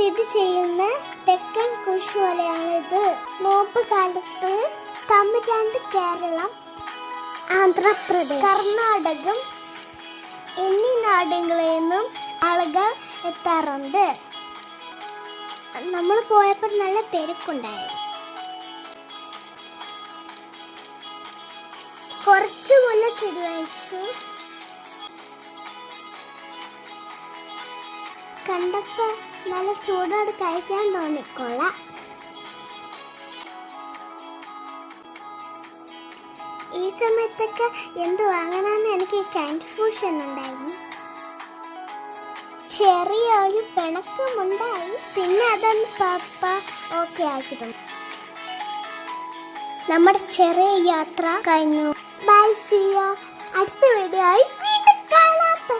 സ്ഥിതി ചെയ്യുന്ന തെക്കൻ കുശോലയാണിത് നോമ്പ് കാലത്ത് തമിഴ്നാട് കേരളം ആന്ധ്രാപ്രദേശ്. കർണാടകം എന്നീ നാടുകളിൽ നിന്നും ആളുകൾ എത്താറുണ്ട്. നമ്മൾ പോയപ്പോൾ നല്ല തിരക്കുണ്ടായി കുറച്ച് മുല്ല ചെടി വാങ്ങിച്ചു. കണ്ടപ്പോ നല്ല ചൂടോട് കഴിക്കാൻ തോന്നിക്കൊള്ളാം ഈ സമയത്തൊക്കെ എന്ത് വാങ്ങണമെന്ന് എനിക്ക് കൺഫ്യൂഷൻ ഉണ്ടായിരുന്നു ചെറിയൊരു പിണക്കമുണ്ടായി പിന്നെ അതൊന്ന് പാപ്പ ഓക്കെ ആക്കിയിട്ടുണ്ട്. നമ്മുടെ ചെറിയ യാത്ര കഴിഞ്ഞു. ബൈ സിയ അടുത്ത വീഡിയോ ആയി.